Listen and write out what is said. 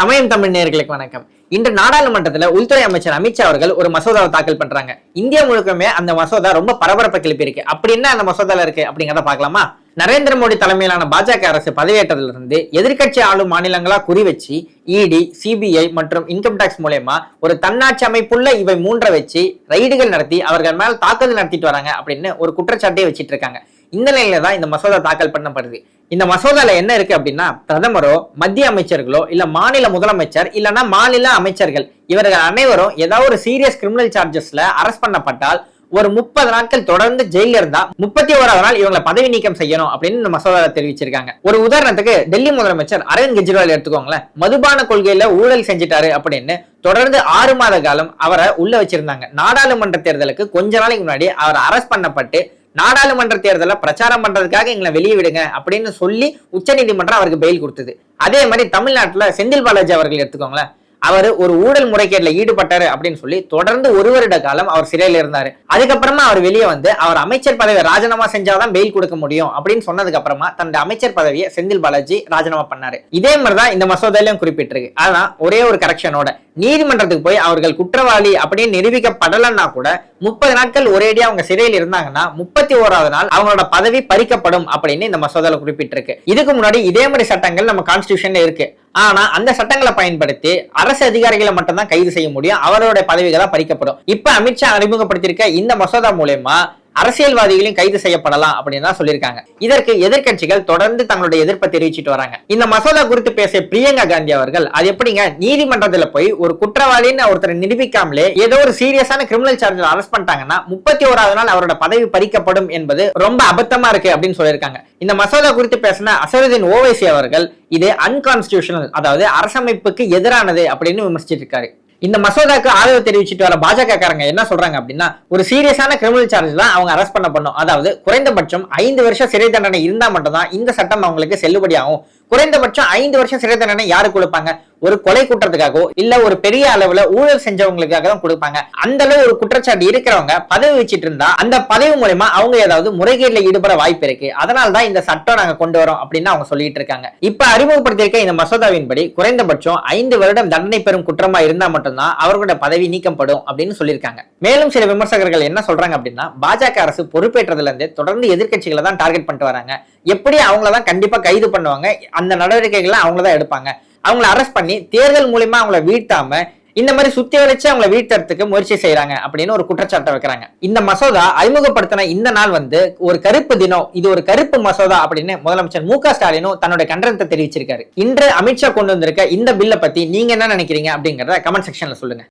சமயம் தமிழ் நேர்களுக்கு வணக்கம். இன்று நாடாளுமன்றத்தில் உள்துறை அமைச்சர் அமித்ஷா அவர்கள் ஒரு மசோதாவை தாக்கல் பண்றாங்க. இந்தியா முழுக்கமே அந்த மசோதா ரொம்ப பரபரப்பை கிளப்பி இருக்கு. அப்படி என்ன அந்த மசோதால இருக்கு அப்படிங்கிறத பார்க்கலாமா? நரேந்திர மோடி தலைமையிலான பாஜக அரசு பதவியேற்றதிலிருந்து எதிர்கட்சி எதிர்க்கட்சி ஆளும் மாநிலங்களா குறி வச்சு இடி சிபிஐ மற்றும் இன்கம் டாக்ஸ் மூலயமா ஒரு தன்னாட்சி அமைப்புள்ள இவை மூன்றை வச்சு ரைடுகள் நடத்தி அவர்கள் மேல் தாக்குதல் நடத்திட்டு வராங்க அப்படின்னு ஒரு குற்றச்சாட்டை வச்சிட்டு இருக்காங்க. இந்த நிலையில தான் இந்த மசோதா தாக்கல் பண்ணப்படுது. இந்த மசோதால என்ன இருக்கு அப்படின்னா பிரதமரோ மத்திய அமைச்சர்களோ இல்ல மாநில முதலமைச்சர் இல்லைன்னா மாநில அமைச்சர்கள் இவர்கள் அனைவரும் ஏதாவது ஒரு சீரியஸ் கிரிமினல் சார்ஜஸ்ல அரெஸ்ட் பண்ணப்பட்டால் ஒரு முப்பது நாட்கள் தொடர்ந்து ஜெயில இருந்தா முப்பத்தி ஓராவது நாள் இவங்களை பதவி நீக்கம் செய்யணும் அப்படின்னு இந்த மசோதாவில் தெரிவிச்சிருக்காங்க. ஒரு உதாரணத்துக்கு டெல்லி முதலமைச்சர் அரவிந்த் கெஜ்ரிவால் எடுத்துக்கோங்களேன். மதுபான கொள்கையில ஊழல் செஞ்சிட்டாரு அப்படின்னு தொடர்ந்து ஆறு மாத காலம் அவரை உள்ள வச்சிருந்தாங்க. நாடாளுமன்ற தேர்தலுக்கு கொஞ்ச நாளைக்கு முன்னாடி அவர் அரஸ்ட் பண்ணப்பட்டு நாடாளுமன்ற தேர்தல பிரச்சாரம் பண்றதுக்காக எங்களை வெளியே விடுங்க அப்படின்னு சொல்லி உச்சநீதிமன்றம் அவருக்கு பெயில் கொடுத்தது. அதே மாதிரி தமிழ்நாட்டுல செந்தில் பாலாஜி அவர்கள் எடுத்துக்கோங்களேன். அவர் ஒரு ஊழல் முறைகேட்டில் ஈடுபட்டாரு அப்படின்னு சொல்லி தொடர்ந்து ஒரு வருட காலம் அவர் சிறையில் இருந்தாரு. அதுக்கப்புறமா அவர் வெளியே வந்து அவர் அமைச்சர் பதவியை ராஜினாமா செஞ்சாதான் பெயில் கொடுக்க முடியும் அப்படின்னு சொன்னதுக்கு அப்புறமா தன்னுடைய அமைச்சர் பதவியை செந்தில் பாலாஜி ராஜினாமா பண்ணாரு. இதே மாதிரிதான் இந்த மசோதாலையும் குறிப்பிட்டிருக்கு. ஆனா ஒரே ஒரு கரெக்ஷனோட நீதிமன்றத்துக்கு போய் அவர்கள் குற்றவாளி அப்படின்னு நிரூபிக்கப்படலன்னா கூட முப்பது நாட்கள் ஒரேடியா அவங்க சிறையில் இருந்தாங்கன்னா முப்பத்தி ஓராவது நாள் அவங்களோட பதவி பறிக்கப்படும் அப்படின்னு இந்த மசோதால குறிப்பிட்டிருக்கு. இதுக்கு முன்னாடி இதே மாதிரி சட்டங்கள் நம்ம கான்ஸ்டியூஷன்ல இருக்கு. ஆனா அந்த சட்டங்களை பயன்படுத்தி அரசு அதிகாரிகளை மட்டும்தான் கைது செய்ய முடியும். அவரோட பதவிகள் தான் பறிக்கப்படும். இப்ப அமித்ஷா அறிமுகப்படுத்தியிருக்க இந்த மசோதா மூலயமா அரசியல்வாதிகளையும் கைது செய்யப்படலாம் அப்படின்னு தான் சொல்லியிருக்காங்க. இதற்கு எதிர்க்கட்சிகள் தொடர்ந்து தங்களுடைய எதிர்ப்பை தெரிவிச்சிட்டு வராங்க. இந்த மசோதா குறித்து பேசிய பிரியங்கா காந்தி அவர்கள் அது எப்படிங்க? நீதிமன்றத்துல போய் ஒரு குற்றவாளின்னு ஒருத்தரை நிரூபிக்காமலே ஏதோ ஒரு சீரியஸான கிரிமினல் சார்ஜில் அரெஸ்ட் பண்ணிட்டாங்கன்னா முப்பத்தி ஓராவது நாள் அவரோட பதவி பறிக்கப்படும் என்பது ரொம்ப அபத்தமா இருக்கு அப்படின்னு சொல்லியிருக்காங்க. இந்த மசோதா குறித்து பேசின அசருதீன் ஓவைசி அவர்கள் இது அன்கான்ஸ்டியூஷனல் அதாவது அரசமைப்புக்கு எதிரானது அப்படின்னு விமர்சிச்சிருக்காரு இந்த மசோதாக்கு ஆதரவு தெரிவிச்சிட்டு வர பாஜக காரங்க என்ன சொல்றாங்க அப்படின்னா ஒரு சீரியஸான கிரிமினல் சார்ஜ் தான் அவங்க அரெஸ்ட் பண்ண பண்ணும். அதாவது குறைந்தபட்சம் ஐந்து வருஷம் சிறை தண்டனை இருந்தா மட்டும்தான் இந்த சட்டம் அவங்களுக்கு செல்லுபடியாகும். குறைந்தபட்சம் ஐந்து வருஷம் சிறை தண்டனை யாரு கொடுப்பாங்க? ஒரு கொலை குற்றத்துக்காகவோ இல்ல ஒரு பெரிய அளவுல ஊழல் செஞ்சவங்களுக்காக தான் கொடுப்பாங்க. அந்த அளவு ஒரு குற்றச்சாட்டு இருக்கிறவங்க பதவி வச்சுட்டு இருந்தா அந்த பதவி மூலயமா அவங்க ஏதாவது முறைகேடுல ஈடுபட வாய்ப்பு இருக்கு. அதனால தான் இந்த சட்டம் நாங்க கொண்டு வரோம் அப்படின்னு அவங்க சொல்லிட்டு இருக்காங்க. இப்ப அறிமுகப்படுத்தியிருக்க இந்த மசோதாவின்படி குறைந்தபட்சம் ஐந்து வருடம் தண்டனை பெறும் குற்றமா இருந்தா மட்டும்தான் அவர்களோட பதவி நீக்கப்படும் அப்படின்னு சொல்லியிருக்காங்க. மேலும் சில விமர்சகர்கள் என்ன சொல்றாங்க அப்படின்னா பாஜக அரசு பொறுப்பேற்றதுல இருந்து தொடர்ந்து எதிர்க்கட்சிகளை தான் டார்கெட் பண்ணிட்டு வராங்க. எப்படி அவங்கள தான் கண்டிப்பாக கைது பண்ணுவாங்க அந்த நடவடிக்கைகளை அவங்கள தான் எடுப்பாங்க. அவங்கள அரெஸ்ட் பண்ணி தேர்தல் மூலியமா அவங்கள வீழ்த்தாம இந்த மாதிரி சுத்தி வளைச்சு அவங்கள வீழ்த்தறதுக்கு முயற்சி செய்யறாங்க அப்படின்னு ஒரு குற்றச்சாட்டை வைக்கிறாங்க. இந்த மசோதா அறிமுகப்படுத்தின இந்த நாள் வந்து ஒரு கருப்பு தினம். இது ஒரு கருப்பு மசோதா அப்படின்னு முதலமைச்சர் மு க ஸ்டாலினும் தன்னுடைய கண்டனத்தை தெரிவிச்சிருக்காரு. இன்று அமித்ஷா கொண்டு வந்திருக்க இந்த பில்லை பத்தி நீங்க என்ன நினைக்கிறீங்க அப்படிங்கறத கமெண்ட் செக்ஷன்ல சொல்லுங்க.